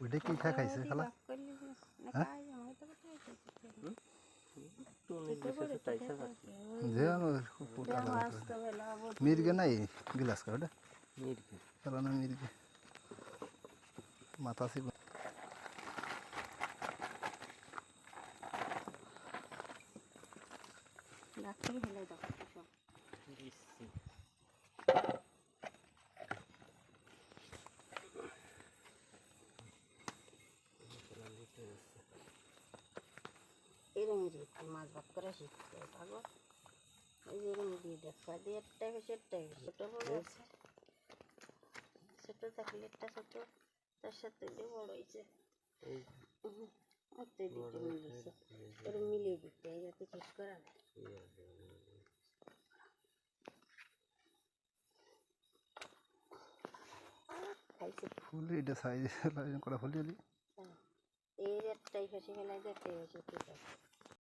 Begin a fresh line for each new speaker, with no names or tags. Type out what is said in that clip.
ওইটা কি খা খাইছে খালা? হ্যাঁ? মির্গে নাই? গিলাস কা ওটা খেলা না মির্গে। মাথা ছিল
এরকম মাছ ভাগ করে শিখতে পাগল এই যে এরকম দিয়ে দেখা দিয়ে একটা বেশি একটা বেশি ছোট বড় আছে ছোট থাকলে একটা ছোট তার সাথে যে বড় হয়েছে ওরা মিলিয়ে দিতে এই যাতে ঠিক করা যায়
ফুল ফুলি হলি
একটাই ফেসে ফেলাই যে একটাই ফেসে, ঠিক আছে।